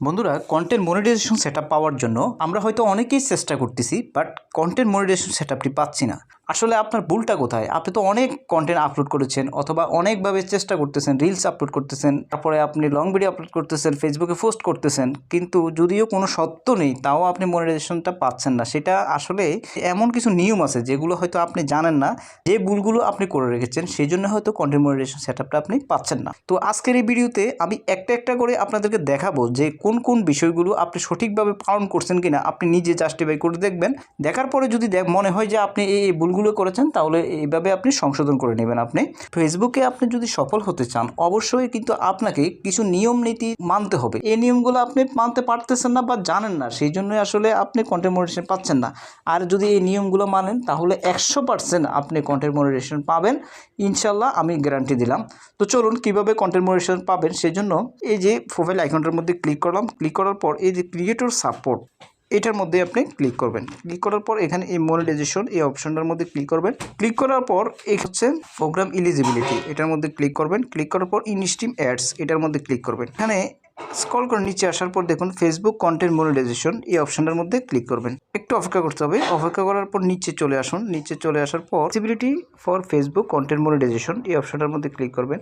বন্ধুরা content monetization set পাওয়ার জন্য আমরা হয়তো অনেকেই চেষ্টা করতেছি বাট কন্টেন্ট মনিটাইজেশন সেট পাচ্ছি না। আসলে আপনার ভুলটা কোথায়? আপনি তো অনেক কন্টেন্ট আপলোড করেছেন অথবা অনেকভাবে চেষ্টা করতেছেন রিলস আপলোড করতেছেন, তারপরে আপনি লং ভিডিও আপলোড করতেছেন ফেসবুকে পোস্ট করতেছেন, কিন্তু যদিও কোনো সত্য নেই, তাও আপনি মনিটাইজেশনটা পাচ্ছেন না। সেটা আসলে এমন কিছু নিয়ম আছে যেগুলো হয়তো আপনি জানেন না, যে ভুলগুলো আপনি করে রেখেছেন সেই জন্য হয়তো কন্টেন্ট মনিটাইজেশন সেট আপনি পাচ্ছেন না। তো আজকের এই ভিডিওতে আমি একটা একটা করে আপনাদেরকে দেখাবো যে কোন কোন বিষয়গুলো আপনি সঠিকভাবে পালন করছেন কিনা, আপনি নিজে জাস্টিফাই করে দেখবেন। দেখার পরে যদি মনে হয় যে আপনি এই এই ভুলগুলো করেছেন, তাহলে এইভাবে আপনি সংশোধন করে নেবেন আপনি। ফেসবুকে আপনি যদি সফল হতে চান, অবশ্যই কিন্তু আপনাকে কিছু নিয়ম নীতি মানতে হবে। এই নিয়মগুলো আপনি মানতে পারতেছেন না বা জানেন না, সেই জন্যই আসলে আপনি কন্টেন্ট মনিটেশন পাচ্ছেন না। আর যদি এই নিয়মগুলো মানেন, তাহলে একশো পার্সেন্ট আপনি কন্টেন্ট মনিটেশন পাবেন। ইনশাল্লাহ আমি গ্যারান্টি দিলাম। তো চলুন, কীভাবে কন্টেন্ট মনিটেশন পাবেন সেই জন্য এই যে প্রোফাইল আইকনটার মধ্যে ক্লিক করলাম। ক্লিক করার পর এই যে ক্রিয়েটর সাপোর্ট এটার মধ্যে আপনি ক্লিক করবেন। ক্লিক করার পর এখানে এই মনিটাইজেশন এই অপশনটার মধ্যে ক্লিক করবেন। ক্লিক করার পর এই হচ্ছে প্রোগ্রাম ইলিজিবিলিটি এটার মধ্যে ক্লিক করবেন। ক্লিক করার পর ইনস্টিম অ্যাডস এটার মধ্যে ক্লিক করবেন। এখানে স্ক্রল করে নিচে আসার পর দেখুন ফেসবুক কন্টেন্ট মনিটাইজেশন এই অপশনটার মধ্যে ক্লিক করবেন। একটু অপেক্ষা করতে হবে। অপেক্ষা করার পর নিচে চলে আসুন। নিচে চলে আসার পর visibility for Facebook content monetisation এই অপশনটার মধ্যে ক্লিক করবেন।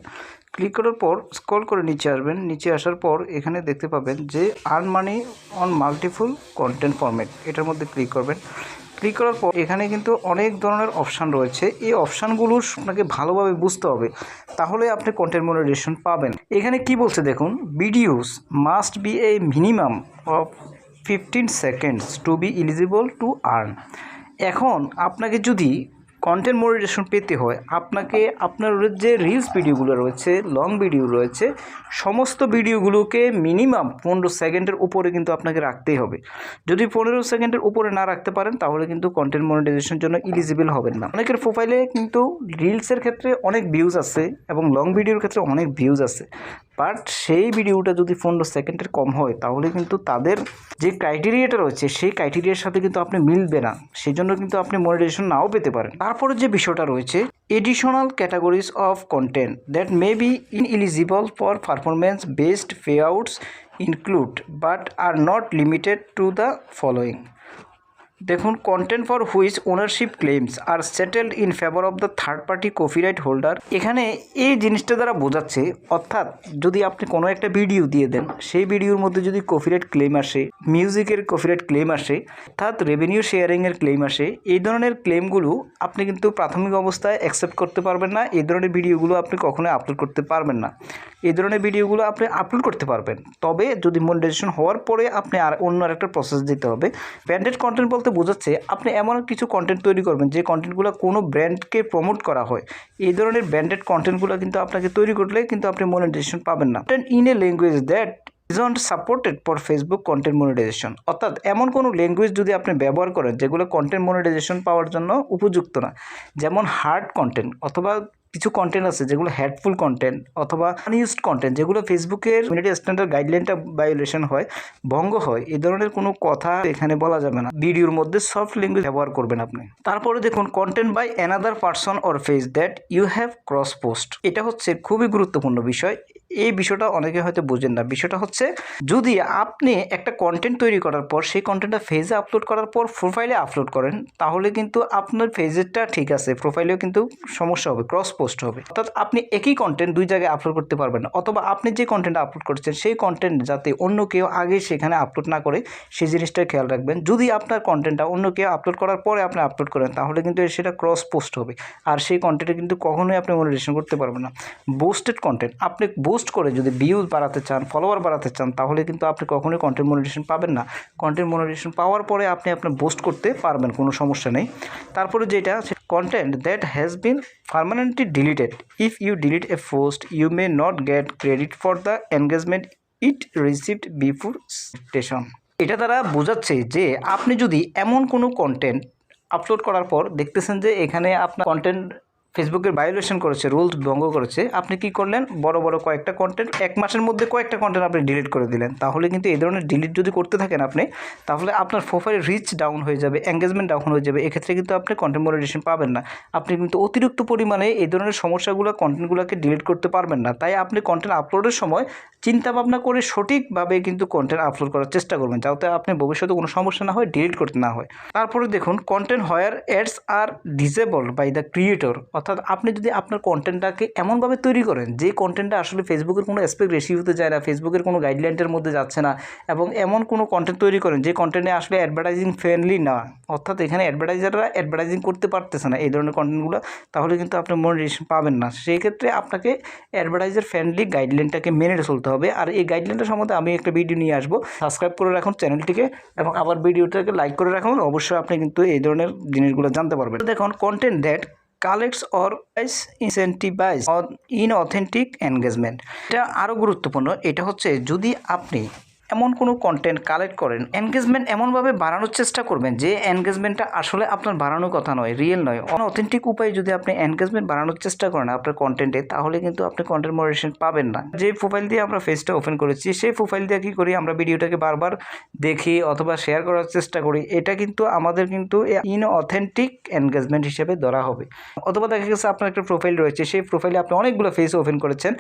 ক্লিক করার পর স্ক্রল করে নিচে আসবেন। নিচে আসার পর এখানে দেখতে পাবেন যে earn money on multiple content format এটার মধ্যে ক্লিক করবেন। ক্লিক করার পর এখানে কিন্তু অনেক ধরনের অপশান রয়েছে। এই অপশানগুলো আপনাকে ভালোভাবে বুঝতে হবে। তাহলে আপনি কন্টেন্ট মনিটাইজেশন পাবেন। এখানে কি বলছে দেখুন videos must be a minimum of fifteen seconds to be eligible to earn এখন আপনাকে যদি কন্টেন্ট মনিটাইজেশন পেতে হয়। আপনাকে আপনার যে রিলস ভিডিওগুলো রয়েছে লং ভিডিও রয়েছে, সমস্ত ভিডিওগুলোকে মিনিমাম পনেরো সেকেন্ডের উপরে কিন্তু আপনাকে রাখতেই হবে। যদি পনেরো সেকেন্ডের উপরে না রাখতে পারেন, তাহলে কিন্তু কন্টেন্ট মনিটাইজেশনের জন্য ইলিজিবল হবেন না। অনেকের প্রোফাইলে কিন্তু রিলসের ক্ষেত্রে অনেক ভিউজ আছে এবং লং ভিডিওর ক্ষেত্রে অনেক ভিউজ আছে বাট সেই ভিডিওটা যদি পনেরো সেকেন্ডের কম হয়, তাহলে কিন্তু তাদের যে ক্রাইটেরিয়াটা রয়েছে, সেই ক্রাইটেরিয়ার সাথে কিন্তু আপনি মিলবে না। সেই জন্য কিন্তু আপনি মনিটাইজেশন নাও পেতে পারেন। তারপরে যে বিষয়টা রয়েছে additional categories of content that may be ineligible for performance based payouts include but are not limited to the following দেখুন content for which ownership claims are settled in favour of the third party copyright holder এখানে এই জিনিসটা দ্বারা বোঝাচ্ছে, অর্থাৎ যদি আপনি কোনো একটা ভিডিও দিয়ে দেন, সেই ভিডিওর মধ্যে যদি কপিরাইট ক্লেম আসে মিউজিকের কপিরাইট ক্লেম আসে, অর্থাৎ রেভিনিউ শেয়ারিংয়ের ক্লেম আসে, এই ধরনের ক্লেমগুলো আপনি কিন্তু প্রাথমিক অবস্থায় অ্যাকসেপ্ট করতে পারবেন না। এই ধরনের ভিডিওগুলো আপনি কখনোই আপলোড করতে পারবেন না। এই ধরনের ভিডিওগুলো আপনি আপলোড করতে পারবেন। তবে যদি মনিটাইজেশন হওয়ার পরে আপনি আর অন্য আরেকটা প্রসেস দিতে হবে। ব্র্যান্ডেড কন্টেন্ট বলতে বোঝাচ্ছে আপনি এমন কিছু কন্টেন্ট তৈরি করবেন, যে কন্টেন্টগুলো কোনো ব্র্যান্ডকে প্রমোট করা হয়। এই ধরনের ব্র্যান্ডেড কন্টেন্টগুলো কিন্তু আপনাকে তৈরি করলে কিন্তু আপনি মনিটাইজেশন পাবেন না। In a language that is isn't supported for Facebook content monetisation অর্থাৎ এমন কোনো ল্যাঙ্গুয়েজ যদি আপনি ব্যবহার করেন, যেগুলো কন্টেন্ট মনিটাইজেশন পাওয়ার জন্য উপযুক্ত না, যেমন হার্ড কন্টেন্ট অথবা কিছু কন্টেন্ট আছে, যেগুলো হেডফুল কন্টেন্ট অথবা আনইউজড কন্টেন্ট যেগুলো ফেসবুকের কমিউনিটি স্ট্যান্ডার্ড গাইডলাইনটা ভায়োলেশন হয়, ভঙ্গ হয় এ ধরনের কোনো কথা এখানে বলা যাবে না। ভিডিওর মধ্যে সফট ল্যাঙ্গুয়েজ ব্যবহার করবেন আপনি। তারপরে দেখুন content by another person or face that you have cross post এটা হচ্ছে খুবই গুরুত্বপূর্ণ বিষয়। এই বিষয়টা অনেকে হয়তো বোঝেন না। বিষয়টা হচ্ছে, যদি আপনি একটা কন্টেন্ট তৈরি করার পর, সেই কন্টেন্টটা ফেজে আপলোড করার পর প্রোফাইলে আপলোড করেন, তাহলে কিন্তু আপনার ফেজেরটা ঠিক আছে প্রোফাইলেও কিন্তু সমস্যা হবে ক্রস পোস্ট হবে। অর্থাৎ আপনি একই কন্টেন্ট দুই জায়গায় আপলোড করতে পারবেন অথবা আপনি যে কন্টেন্ট আপলোড করছেন, সেই কন্টেন্ট যাতে অন্য কেউ আগে সেখানে আপলোড না করে, সেই জিনিসটার খেয়াল রাখবেন। যদি আপনার কন্টেন্টটা অন্য কেউ আপলোড করার পরে আপনি আপলোড করেন, তাহলে কিন্তু সেটা ক্রস পোস্ট হবে। আর সেই কন্টেন্টে কিন্তু কখনোই আপনি মনিটেশন করতে পারবেন না। বোস্টেড কন্টেন্ট আপনি বুস্ট করে যদি ভিউজ বাড়াতে চান ফলোয়ার বাড়াতে চান, তাহলে কিন্তু আপনি কখনোই কন্টেন্ট মনিটেশন পাবেন না। কন্টেন্ট মনিটেশন পাওয়ার পরে আপনি আপনার বুস্ট করতে পারবেন, কোনো সমস্যা নেই। তারপরে যেটা content that has been permanently deleted if you delete a post you may not get credit for the engagement it received before station এটা দ্বারা বোঝাচ্ছে যে, আপনি যদি এমন কোনো কন্টেন্ট আপলোড করার পর দেখতেছেন যে, এখানে আপনার কন্টেন্ট ফেসবুকের ভায়োলেশন করেছে রুলস ভঙ্গ করেছে, আপনি কি করলেন? বড় বড় কয়েকটা কন্টেন্ট এক মাসের মধ্যে কয়েকটা কন্টেন্ট আপনি ডিলিট করে দিলেন। তাহলে কিন্তু এই ধরনের ডিলিট যদি করতে থাকেন আপনি, তাহলে আপনার প্রোফাইল রিচ ডাউন হয়ে যাবে এঙ্গেজমেন্ট ডাউন হয়ে যাবে। এক্ষেত্রে কিন্তু আপনি কন্টেন্ট মনিটাইজেশন পাবেন না। আপনি কিন্তু অতিরিক্ত পরিমাণে এই ধরনের সমস্যাগুলো কন্টেন্টগুলোকে ডিলিট করতে পারবেন না। তাই আপনি কন্টেন্ট আপলোডের সময় চিন্তা ভাবনা করে সঠিকভাবে কিন্তু কন্টেন্ট আপলোড করার চেষ্টা করবেন, যাতে আপনি ভবিষ্যতে কোনো সমস্যা না হয় ডিলিট করতে না হয়। তারপরে দেখুন content where ads are disable by the creator অর্থাৎ আপনি যদি আপনার কন্টেন্টটাকে এমনভাবে তৈরি করেন, যে কন্টেন্টটা আসলে ফেসবুকের কোনো অ্যাসপেক্ট রেশিওতে যায় না ফেসবুকের কোনো গাইডলাইনের মধ্যে যাচ্ছে না, এবং এমন কোনো কন্টেন্ট তৈরি করেন, যে কন্টেন্টে আসলে অ্যাডভার্টাইজিং ফ্রেন্ডলি না, অর্থাৎ এখানে অ্যাডভার্টাইজাররা অ্যাডভার্টাইজিং করতে পারতেছে না এই ধরনের কন্টেন্টগুলো তাহলে কিন্তু আপনি মনিটাইজেশন পাবেন না। সেই ক্ষেত্রে আপনাকে অ্যাডভার্টাইজার ফ্রেন্ডলি গাইডলাইনটাকে মেনে চলতে হবে, আর এই গাইডলাইনটা সম্বন্ধে আমি একটা ভিডিও নিয়ে আসব সাবস্ক্রাইব করে রাখুন চ্যানেলটিকে এবং আবার ভিডিওটাকে লাইক করে রাখুন, অবশ্যই আপনি কিন্তু এই ধরনের জিনিসগুলো জানতে পারবেন। দেখুন content that collects or incentivize in authentic engagement. এটা আরও গুরুত্বপূর্ণ এটা হচ্ছে যদি আপনি এমন কোনো কন্টেন্ট কালেক্ট করেন এনগেজমেন্ট এমনভাবে বাড়ানোর চেষ্টা করবেন যে এনগেজমেন্টটা আসলে আপনার বাড়ানোর কথা নয় রিয়েল নয়। অথেন্টিক উপায়ে যদি আপনি এনগেজমেন্ট বাড়ানোর চেষ্টা করেন আপনার কন্টেন্টে তাহলে কিন্তু আপনি কন্টেন্ট মডারেশন পাবেন না। যে প্রোফাইল দিয়ে আমরা ফেসটা ওপেন করেছি, সেই প্রোফাইল দিয়ে কী করি? আমরা ভিডিওটাকে বারবার দেখি অথবা শেয়ার করার চেষ্টা করি। এটা কিন্তু আমাদের কিন্তু ইন অথেন্টিক এনগেজমেন্ট হিসেবে ধরা হবে। অথবা দেখা গেছে আপনার একটা প্রোফাইল রয়েছে, সেই প্রোফাইলে আপনি অনেকগুলো ফেস ওপেন করেছেন।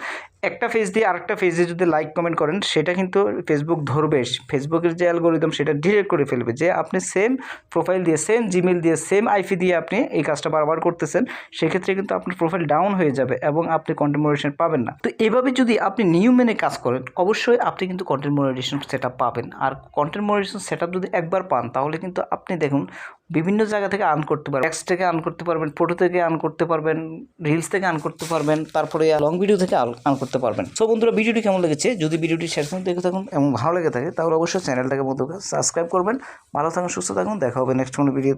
একটা ফেস দিয়ে আরেকটা ফেসে যদি লাইক কমেন্ট করেন, সেটা কিন্তু ফেসবুক ধরবে ফেসবুকের যে অ্যালগোরিদম সেটা ডিলেট করে ফেলবে যে আপনি সেম প্রোফাইল দিয়ে সেম জিমেল দিয়ে সেম আইপি দিয়ে আপনি এই কাজটা বারবার করতেছেন, সেক্ষেত্রে কিন্তু আপনার প্রোফাইল ডাউন হয়ে যাবে এবং আপনি কন্টেন্ট মনিটাইজেশন পাবেন না। তো এভাবে যদি আপনি নিয়ম মেনে কাজ করেন, অবশ্যই আপনি কিন্তু কন্টেন্ট মোডারেশন সেট পাবেন। আর কন্টেন্ট মোডারেশন সেট যদি একবার পান, তাহলে কিন্তু আপনি দেখুন বিভিন্ন জায়গা থেকে আর্ন করতে পারবেন। টেক্সট থেকে আর্ন করতে পারবেন ফটো থেকে আর্ন করতে পারবেন রিলস থেকে আর্ন করতে পারবেন, তারপরে লং ভিডিও থেকে আর্ন করতে পারবেন। সো বন্ধুরা, ভিডিওটি কেমন লেগেছে? যদি ভিডিওটি শেষ পর্যন্ত দেখে থাকুন এবং ভালো লেগে থাকে, তাহলে অবশ্যই চ্যানেলটাকে বন্ধুকে সাবস্ক্রাইব করবেন। ভালো থাকুন, সুস্থ থাকুন, দেখা হবে নেক্সট কোনো ভিডিও